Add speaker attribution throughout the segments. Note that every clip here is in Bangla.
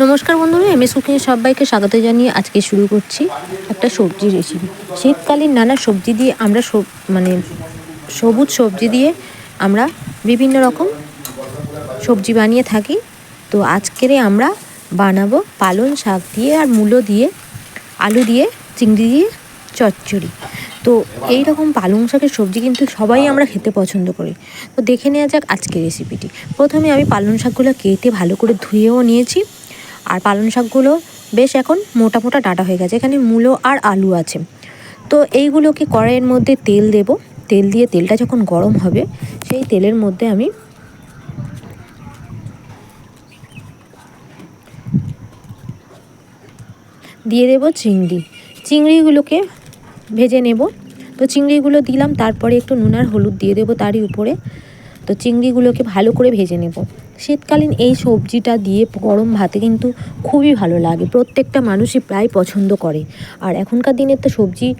Speaker 1: নমস্কার বন্ধুরা এম এস কুকিংয়ে সবাইকে স্বাগত জানিয়ে আজকে শুরু করছি একটা সবজি রেসিপি শীতকালীন নানা সবজি দিয়ে আমরা সব মানে সবুজ সবজি দিয়ে আমরা বিভিন্ন রকম সবজি বানিয়ে থাকি। তো আজকেরে আমরা বানাবো পালং শাক দিয়ে আর মূলো দিয়ে, আলু দিয়ে, চিংড়ি দিয়ে, চচ্চড়ি। তো এই রকম পালং শাকের সবজি কিন্তু সবাই আমরা খেতে পছন্দ করি। তো দেখে নেওয়া যাক আজকের রেসিপিটি প্রথমে আমি পালং শাকগুলো কেটে ভালো করে ধুয়েও নিয়েছি। আর পালং শাকগুলো বেশ এখন মোটা মোটা ডাটা হয়ে গেছে। এখানে মূলো আর আলু আছে। তো এইগুলোকে কড়াইয়ের মধ্যে তেল দেব। তেল দিয়ে তেলটা যখন গরম হবে, সেই তেলের মধ্যে আমি দিয়ে দেব চিংড়ি। চিংড়িগুলোকে ভেজে নেব। তো চিংড়িগুলো দিলাম, তারপরে একটু নুন আর হলুদ দিয়ে দেবো তারই উপরে। তো চিংড়িগুলোকে ভালো করে ভেজে নেব। শীতকালীন এই সবজিটা দিয়ে গরম ভাতে কিন্তু খুবই ভালো লাগে। প্রত্যেকটা মানুষই প্রায় পছন্দ করে। আর এখনকার দিনের তো সবজি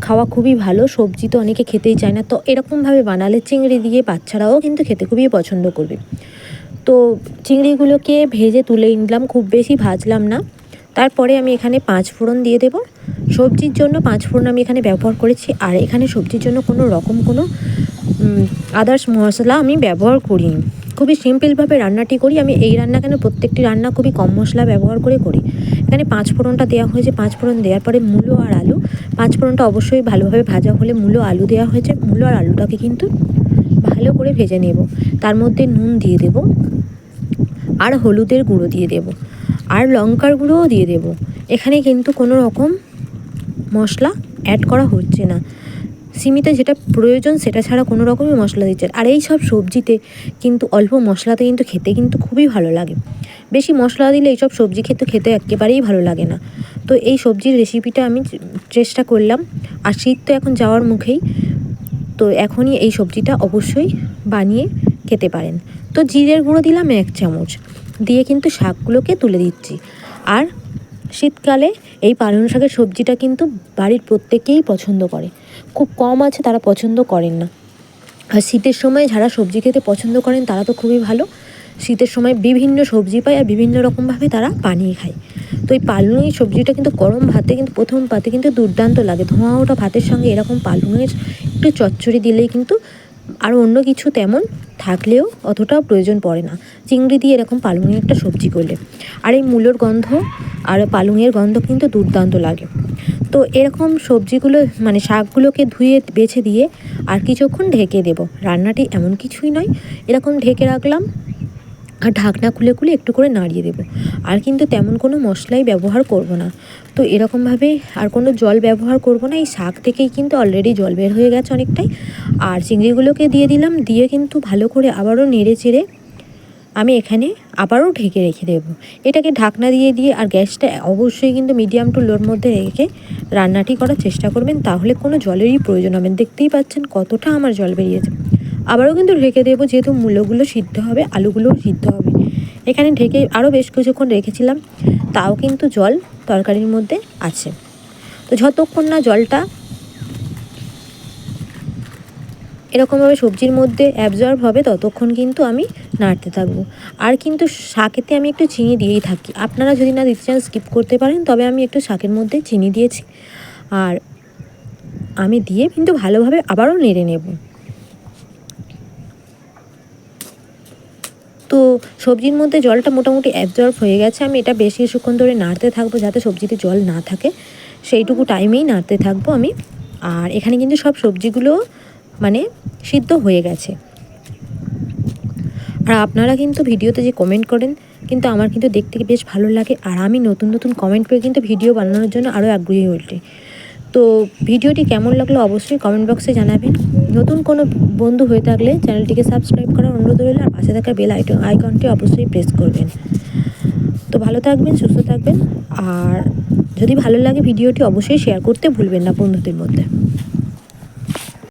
Speaker 1: খাওয়া খুবই ভালো, সবজি তো অনেকে খেতেই চায় না। তো এরকমভাবে বানালে চিংড়ি দিয়ে বাচ্চারাও কিন্তু খেতে খুবই পছন্দ করবে। তো চিংড়িগুলোকে ভেজে তুলে নিলাম, খুব বেশি ভাজলাম না। তারপরে আমি এখানে পাঁচ ফোড়ন দিয়ে দেব। সবজির জন্য পাঁচ ফোড়ন আমি এখানে ব্যবহার করেছি। আর এখানে সবজির জন্য কোনো রকম কোনো আদার্স মশলা আমি ব্যবহার করিনি খুবই সিম্পলভাবে রান্নাটি করি। আমি এই রান্না কেন, প্রত্যেকটি রান্না খুবই কম মশলা ব্যবহার করে করি। এখানে পাঁচ ফোড়নটা দেওয়া হয়েছে। পাঁচ ফোড়ন দেওয়ার পরে মূলো আর আলু। পাঁচ ফোড়নটা অবশ্যই ভালোভাবে ভাজা হলে মূলো আলু দেওয়া হয়েছে। মূলো আর আলুটাকে কিন্তু ভালো করে ভেজে নেব। তার মধ্যে নুন দিয়ে দেব। আর হলুদের গুঁড়ো দিয়ে দেব। আর লঙ্কার গুঁড়োও দিয়ে দেব। এখানে কিন্তু কোনো রকম মশলা অ্যাড করা হচ্ছে না। সিমিতে যেটা প্রয়োজন সেটা ছাড়া কোনো রকমই মশলা দিচ্ছে আর এই সব সবজিতে কিন্তু অল্প মশলাতে কিন্তু খেতে কিন্তু খুবই ভালো লাগে। বেশি মশলা দিলে এইসব সবজি খেতে খেতে একেবারেই ভালো লাগে না। তো এই সবজির রেসিপিটা আমি চেষ্টা করলাম। আর শীত তো এখন যাওয়ার মুখেই। তো এখনই এই সবজিটা অবশ্যই বানিয়ে খেতে পারেন। তো জিরের গুঁড়ো দিলাম এক চামচ। দিয়ে কিন্তু শাকগুলোকে তুলে দিচ্ছি। আর শীতকালে এই পালং শাকের সবজিটা কিন্তু বাড়ির প্রত্যেকেই পছন্দ করে। খুব কম আছে তারা পছন্দ করেন না। আর শীতের সময় যারা সবজি খেতে পছন্দ করেন, তারা তো খুবই ভালো। শীতের সময় বিভিন্ন সবজি পায় আর বিভিন্ন রকমভাবে তারা বানিয়ে খায়। তো এই পালুঙের সবজিটা কিন্তু গরম ভাতে কিন্তু, প্রথম পাতে কিন্তু দুর্দান্ত লাগে। ধোঁয়া ওটা ভাতের সঙ্গে এরকম পালুঙের একটু চচ্চড়ি দিলেই কিন্তু আর অন্য কিছু তেমন থাকলেও অতটাও প্রয়োজন পড়ে না। চিংড়ি দিয়ে এরকম পালুঙের একটা সবজি করলে। আর এই মূলোর গন্ধ আর পালুঙের গন্ধ কিন্তু দুর্দান্ত লাগে। তো এরকম সবজিগুলো মানে শাকগুলোকে ধুয়ে, বেছে দিয়ে আর কিছুক্ষণ ঢেকে দেব। রান্নাটি এমন কিছুই নয়, এরকম ঢেকে রাখলাম আর ঢাকনা খুলে খুলে একটু করে নাড়িয়ে দেবো। আর কিন্তু তেমন কোনো মশলাই ব্যবহার করব না। তো এরকমভাবে আর কোনো জল ব্যবহার করব না, এই শাক থেকেই কিন্তু অলরেডি জল বের হয়ে গেছে অনেকটাই। আর চিংড়িগুলোকে দিয়ে দিলাম, দিয়ে কিন্তু ভালো করে আবারও নেড়ে চেড়ে আমি এখানে আবারও ঢেকে রেখে দেবো। এটাকে ঢাকনা দিয়ে দিয়ে আর গ্যাসটা অবশ্যই কিন্তু মিডিয়াম টু লোর মধ্যে রেখে রান্নাটি করার চেষ্টা করবেন, তাহলে কোনো জলেরই প্রয়োজন হবে দেখতেই পাচ্ছেন কতটা আমার জল বেরিয়েছে। আবারও কিন্তু ঢেকে দেবো, যেহেতু মূলগুলো সিদ্ধ হবে, আলুগুলোও সিদ্ধ হবে। এখানে ঢেকে আরও বেশ কিছুক্ষণ রেখেছিলাম, তাও কিন্তু জল তরকারির মধ্যে আছে। তো যতক্ষণ না জলটা এরকমভাবে সবজির মধ্যে অ্যাবজর্ব হবে, ততক্ষণ কিন্তু আমি নাড়তে থাকব। আর কিন্তু শাকেতে আমি একটু চিনি দিয়েই থাকি। আপনারা যদি না দিতে চান স্কিপ করতে পারেন, তবে আমি একটু শাকের মধ্যে চিনি দিয়েছি। আর আমি দিয়ে কিন্তু ভালোভাবে আবারও নেড়ে নেব। তো সবজির মধ্যে জলটা মোটামুটি অ্যাবজর্ব হয়ে গেছে। আমি এটা বেশ কিছুক্ষণ ধরে নাড়তে থাকব, যাতে সবজিতে জল না থাকে। সেইটুকু টাইমেই নাড়তে থাকব আমি। আর এখানে কিন্তু সব সবজিগুলো মানে সিদ্ধ হয়ে গেছে। আর আপনারা কিন্তু ভিডিওতে যে কমেন্ট করেন, কিন্তু আমার কিন্তু দেখতে বেশ ভালো লাগে। আর আমি নতুন নতুন কমেন্ট পেয়ে কিন্তু ভিডিও বানানোর জন্য আরও আগ্রহী হয়ে তো ভিডিওটি কেমন লাগল অবশ্যই কমেন্ট বক্সে জানাবেন। নতুন কোনো বন্ধু হয়ে থাকলে চ্যানেলটিকে সাবস্ক্রাইব করার অনুরোধ রইল আর পাশে থাকা বেল আইটন আইকনটি অবশ্যই প্রেস করবেন। তো ভালো থাকবেন, সুস্থ থাকবেন। আর যদি ভালো লাগে ভিডিওটি অবশ্যই শেয়ার করতে ভুলবেন না বন্ধুদের মধ্যে।